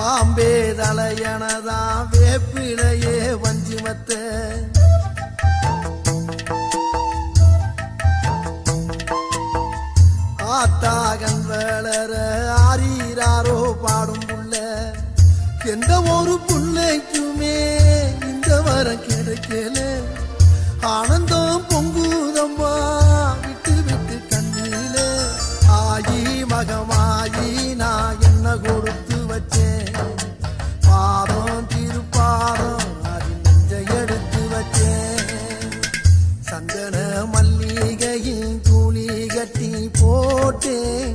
பாம்பே தலையனதான் வேப்பிலையே வஞ்சிமத்த. ஆத்தாகன் வளர ஆறீராரோ பாடும் புள்ள. எந்த ஒரு பிள்ளைக்குமே இந்த வரம் கிடைக்கல. ஆனந்தம் பொங்குதம்மா விட்டு விட்டு கண்ணில. ஆகி மகமா மல்லிகையின் துளி கட்டி போட்டேன்.